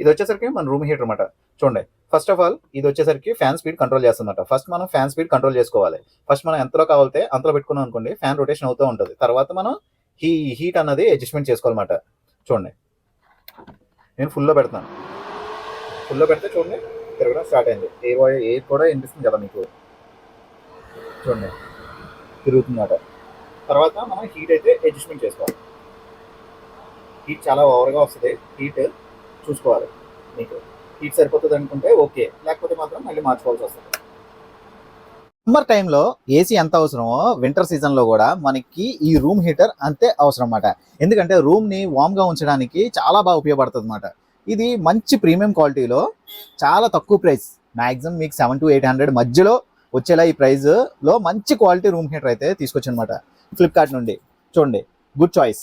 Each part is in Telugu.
ఇది వచ్చేసరికి మన రూమ్ హీటర్ అనమాట చూడండి. ఫస్ట్ ఆఫ్ ఆల్ ఇది వచ్చేసరికి ఫ్యాన్ స్పీడ్ కంట్రోల్ చేస్తుందన్నమాట. ఫస్ట్ మనం ఫ్యాన్ స్పీడ్ కంట్రోల్ చేసుకోవాలి. ఫస్ట్ మనం ఎంతలో కావాలితే అంతలో పెట్టుకున్నాం అనుకోండి ఫ్యాన్ రొటేషన్ అవుతూ ఉంటుంది. తర్వాత మనం ఈ హీట్ అన్నది అడ్జస్ట్మెంట్ చేసుకోవాలన్నమాట. చూడండి. నేను ఫుల్లో పెడతాను. ఫుల్లో పెడితే చూడండి తిరగడం స్టార్ట్ అయింది. ఏ ఏ కూడా వినిపిస్తుంది కదా మీకు? చూడండి. తిరుగుతుందట తర్వాత మనం హీట్ అయితే అడ్జస్ట్మెంట్ చేసుకోవాలి. హీట్ చాలా ఓవర్గా వస్తుంది. హీట్ చూసుకోవాలి. మీకు హీట్ సరిపోతుంది అనుకుంటే ఓకే లేకపోతే మాత్రం మళ్ళీ మార్చుకోవాల్సి వస్తుంది. సమ్మర్ టైంలో ఏసీ ఎంత అవసరమో వింటర్ సీజన్లో కూడా మనకి ఈ రూమ్ హీటర్ అంతే అవసరం అన్నమాట ఎందుకంటే రూమ్ని వామ్గా ఉంచడానికి చాలా బాగా ఉపయోగపడుతుంది అన్నమాట ఇది మంచి ప్రీమియం క్వాలిటీలో చాలా తక్కువ ప్రైస్ మ్యాక్సిమం మీకు సెవెన్ టు ఎయిట్ హండ్రెడ్ మధ్యలో వచ్చేలా ఈ ప్రైస్లో మంచి క్వాలిటీ రూమ్ హీటర్ అయితే తీసుకొచ్చనమాట ఫ్లిప్కార్ట్ నుండి. చూడండి గుడ్ చాయిస్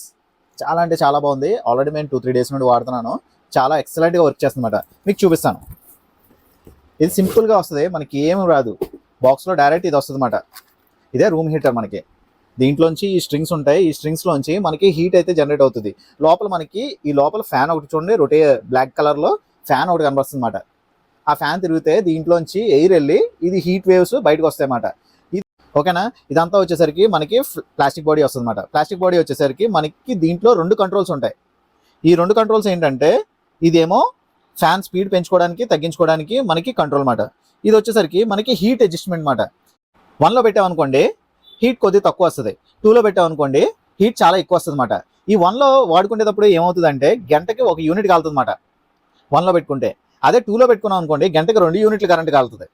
చాలా అంటే చాలా బాగుంది. ఆల్రెడీ నేను టూ త్రీ డేస్ నుండి వాడుతున్నాను. చాలా ఎక్సలెంట్గా వర్క్ చేస్తుందన్నమాట. మీకు చూపిస్తాను. ఇది సింపుల్గా వస్తుంది మనకి ఏమి రాదు. బాక్స్లో డైరెక్ట్ ఇది వస్తుంది అనమాట ఇదే రూమ్ హీటర్ మనకి. దీంట్లోంచి ఈ స్ట్రింగ్స్ ఉంటాయి. ఈ స్ట్రింగ్స్లోంచి మనకి హీట్ అయితే జనరేట్ అవుతుంది. లోపల మనకి ఈ లోపల ఫ్యాన్ ఒకటి చూడండి రొటే బ్లాక్ కలర్లో ఫ్యాన్ ఒకటి కనబడుతుంది అనమాట ఆ ఫ్యాన్ తిరిగితే దీంట్లోంచి ఎయిర్ వెళ్ళి ఇది హీట్ వేవ్స్ బయటకు వస్తాయి అన్నమాట ఇది ఓకేనా ఇదంతా వచ్చేసరికి మనకి ప్లాస్టిక్ బాడీ వస్తుంది అనమాట ప్లాస్టిక్ బాడీ వచ్చేసరికి మనకి దీంట్లో రెండు కంట్రోల్స్ ఉంటాయి. ఈ రెండు కంట్రోల్స్ ఏంటంటే ఇదేమో ఫ్యాన్ స్పీడ్ పెంచుకోవడానికి తగ్గించుకోవడానికి మనకి కంట్రోల్ మాట. ఇది వచ్చేసరికి మనకి హీట్ అడ్జస్ట్మెంట్ మాట. వన్లో పెట్టామనుకోండి హీట్ కొద్దిగా తక్కువ వస్తుంది. టూలో పెట్టామనుకోండి హీట్ చాలా ఎక్కువ వస్తుంది అనమాట ఈ వన్లో వాడుకునేటప్పుడు ఏమవుతుందంటే గంటకి ఒక యూనిట్ కాలుతుంది అనమాట వన్లో పెట్టుకుంటే. అదే టూలో పెట్టుకున్నాం అనుకోండి గంటకి రెండు యూనిట్లు కరెంట్ కాలుతుంది.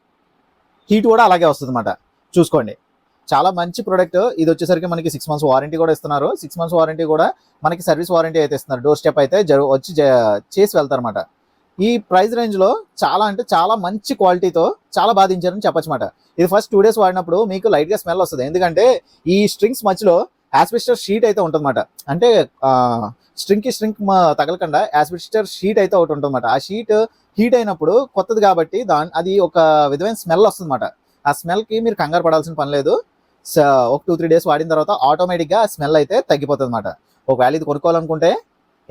హీట్ కూడా అలాగే వస్తుంది అనమాట చూసుకోండి. చాలా మంచి ప్రోడక్ట్ ఇది వచ్చేసరికి మనకి సిక్స్ మంత్స్ వారంటీ కూడా ఇస్తున్నారు. సిక్స్ మంత్స్ వారంటీ కూడా మనకి సర్వీస్ వారంటీ అయితే ఇస్తున్నారు. డోర్ స్టెప్ అయితే జరు వచ్చి చేసి వెళ్తారన్నమాట. ఈ ప్రైస్ రేంజ్లో చాలా అంటే చాలా మంచి క్వాలిటీతో చాలా బాధించారని చెప్పచ్చు అనమాట ఇది ఫస్ట్ టూ డేస్ వాడినప్పుడు మీకు లైట్గా స్మెల్ వస్తుంది. ఎందుకంటే ఈ స్ట్రింగ్స్ మధ్యలో యాస్బెస్టర్ షీట్ అయితే ఉంటుందన్నమాట. అంటే స్ట్రింగ్కి స్ట్రింగ్ తగలకుండా యాస్బెస్టర్ షీట్ అయితే ఒకటి ఉంటుందన్నమాట. ఆ షీట్ హీట్ అయినప్పుడు కొత్తది కాబట్టి దాని అది ఒక విధమైన స్మెల్ వస్తుందన్నమాట. ఆ స్మెల్కి మీరు కంగారు పడాల్సిన పని లేదు. ఒక టూ త్రీ డేస్ వాడిన తర్వాత ఆటోమేటిక్గా స్మెల్ అయితే తగ్గిపోతుంది అనమాట ఒకవేళ ఇది కొనుక్కోవాలనుకుంటే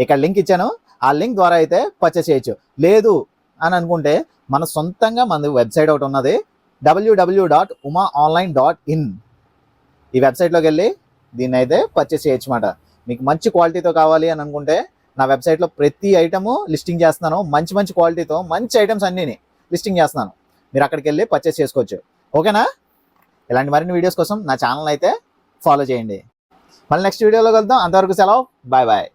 ఇక్కడ లింక్ ఇచ్చాను. ఆ లింక్ ద్వారా అయితే పర్చేస్ చేయొచ్చు. లేదు అని అనుకుంటే మన సొంతంగా మన వెబ్సైట్ ఒకటి ఉన్నది. WWW dot Uma online dot in ఈ వెబ్సైట్లోకి వెళ్ళి దీన్ని అయితే పర్చేస్ చేయొచ్చు అనమాట మీకు మంచి క్వాలిటీతో కావాలి అని అనుకుంటే నా వెబ్సైట్లో ప్రతి ఐటము లిస్టింగ్ చేస్తున్నాను. మంచి మంచి క్వాలిటీతో మంచి ఐటమ్స్ అన్నీ లిస్టింగ్ చేస్తున్నాను. మీరు అక్కడికి వెళ్ళి పర్చేస్ చేసుకోవచ్చు. ఓకేనా? ఇలాంటి మరిన్ని వీడియోస్ కోసం నా ఛానల్ అయితే ఫాలో చేయండి. మళ్ళీ నెక్స్ట్ వీడియోలో కలుద్దాం. అంతవరకు సెలవు. Bye bye